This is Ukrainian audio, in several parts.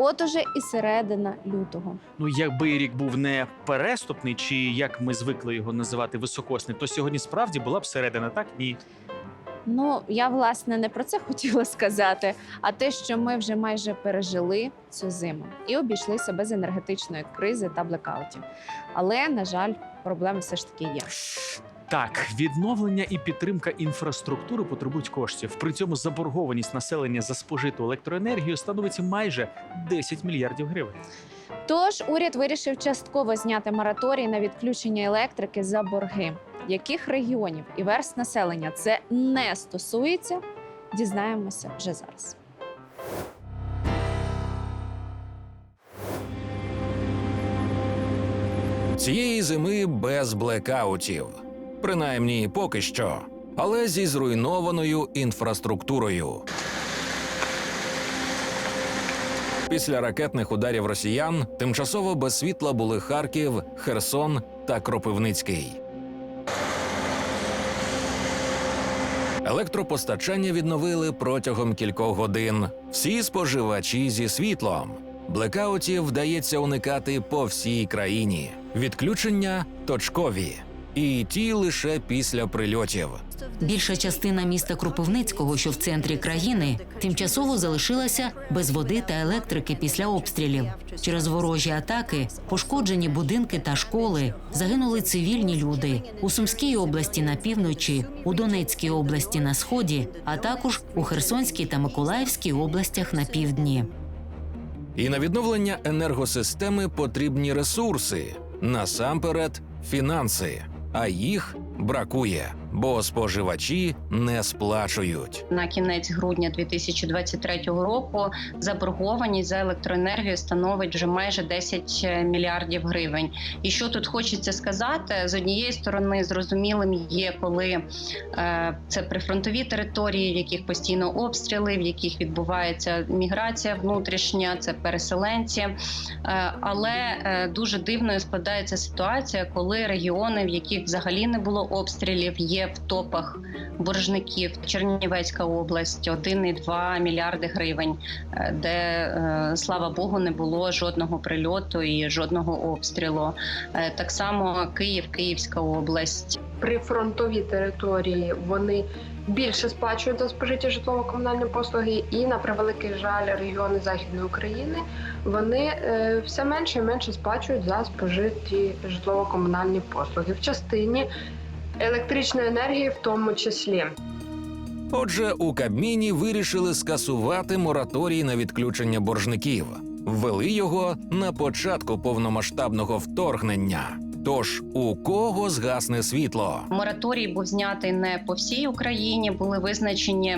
От уже і середина лютого. Ну, якби рік був не переступний, чи як ми звикли його називати високосний, то сьогодні справді була б середина, так? Ні. Ну я власне не про це хотіла сказати, а те, що ми вже майже пережили цю зиму і обійшлися без енергетичної кризи та блекаутів. Але на жаль, проблеми все ж таки є. Так, відновлення і підтримка інфраструктури потребують коштів. При цьому заборгованість населення за спожиту електроенергію становить майже 10 мільярдів гривень. Тож уряд вирішив частково зняти мораторій на відключення електрики за борги. Яких регіонів і верст населення це не стосується, дізнаємося вже зараз. Цієї зими без блекаутів. Принаймні поки що, але зі зруйнованою інфраструктурою. Після ракетних ударів росіян тимчасово без світла були Харків, Херсон та Кропивницький. Електропостачання відновили протягом кількох годин. Всі споживачі зі світлом. Блекаутів вдається уникати по всій країні. Відключення точкові. І ті лише після прильотів. Більша частина міста Кропивницького, що в центрі країни, тимчасово залишилася без води та електрики після обстрілів. Через ворожі атаки пошкоджені будинки та школи, загинули цивільні люди у Сумській області на півночі, у Донецькій області на сході, а також у Херсонській та Миколаївській областях на півдні. І на відновлення енергосистеми потрібні ресурси, насамперед фінанси, а їх бракує, бо споживачі не сплачують. на кінець грудня 2023 року заборгованість за електроенергію становить вже майже 10 мільярдів гривень. І що тут хочеться сказати, з однієї сторони зрозумілим є, коли е, це прифронтові території, в яких постійно обстріли, в яких відбувається міграція внутрішня, це переселенці. Е, але е, дуже дивною складається ситуація, коли регіони, в яких взагалі не було обстрілів, є в топах боржників. Чернівецька область 1,2 мільярди гривень, е, де е, слава Богу не було жодного прильоту і жодного обстрілу. Е, Так само Київ, Київська область. прифронтові території вони більше сплачують за спожиті житлово-комунальні послуги, і на превеликий жаль, регіони Західної України вони все менше і менше сплачують за спожиті житлово-комунальні послуги в частині електричної енергії, в тому числі. Отже, у Кабміні вирішили скасувати мораторій на відключення боржників, ввели його на початку повномасштабного вторгнення. Тож у кого згасне світло? Мораторій був знятий не по всій Україні. Були визначені,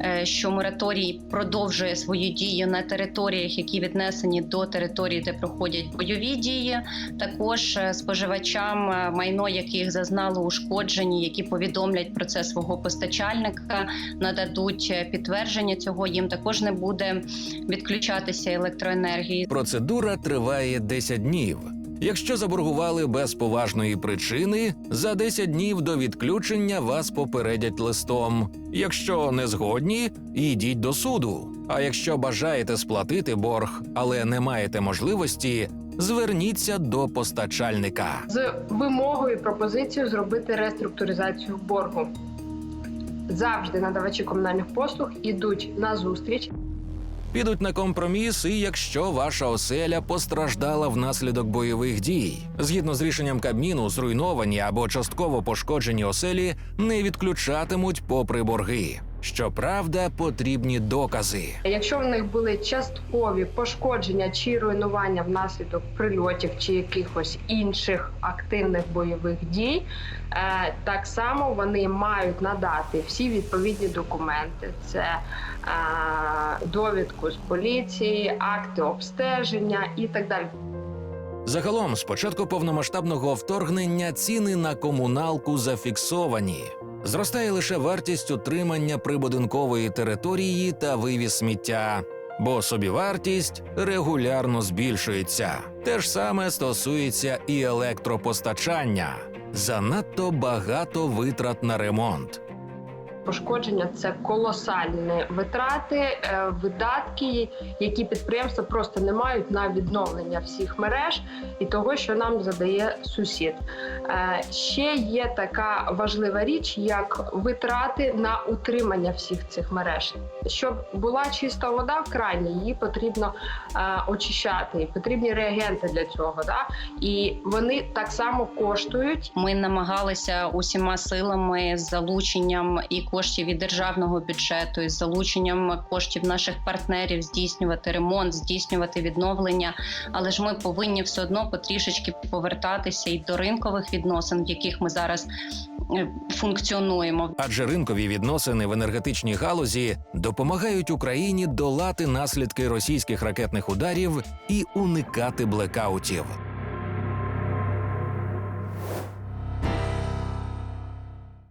е, що мораторій продовжує свою дію на територіях, які віднесені до територій, де проходять бойові дії. Також е, споживачам, е, майно яких зазнало ушкоджені, які повідомлять про це свого постачальника, нададуть підтвердження цього. Їм також не буде відключатися електроенергії. Процедура триває 10 днів. Якщо заборгували без поважної причини, за 10 днів до відключення вас попередять листом. Якщо не згодні, йдіть до суду. А якщо бажаєте сплатити борг, але не маєте можливості, зверніться до постачальника. з вимогою пропозицією зробити реструктуризацію боргу. Завжди надавачі комунальних послуг ідуть на зустріч Підуть на компроміс, і якщо ваша оселя постраждала внаслідок бойових дій. Згідно з рішенням Кабміну, зруйновані або частково пошкоджені оселі не відключатимуть попри борги. Щоправда, потрібні докази. Якщо в них були часткові пошкодження чи руйнування внаслідок прильотів чи якихось інших активних бойових дій, е, так само вони мають надати всі відповідні документи: це е, довідку з поліції, акти обстеження і так далі. Загалом, з початку повномасштабного вторгнення ціни на комуналку зафіксовані. Зростає лише вартість утримання прибудинкової території та вивіз сміття, бо собівартість регулярно збільшується. Те ж саме стосується і електропостачання. Занадто багато витрат на ремонт. Пошкодження це колосальні витрати, е, видатки, які підприємства просто не мають на відновлення всіх мереж і того, що нам задає сусід. Е, Ще є така важлива річ, як витрати на утримання всіх цих мереж. Щоб була чиста вода в крані, її потрібно е, очищати, потрібні реагенти для цього. Да? І вони так само коштують. Ми намагалися усіма силами залученням і коштів від державного бюджету, і з залученням коштів наших партнерів здійснювати ремонт, здійснювати відновлення. Але ж ми повинні все одно потрішечки повертатися і до ринкових відносин, в яких ми зараз е, функціонуємо. Адже ринкові відносини в енергетичній галузі допомагають Україні долати наслідки російських ракетних ударів і уникати блекаутів.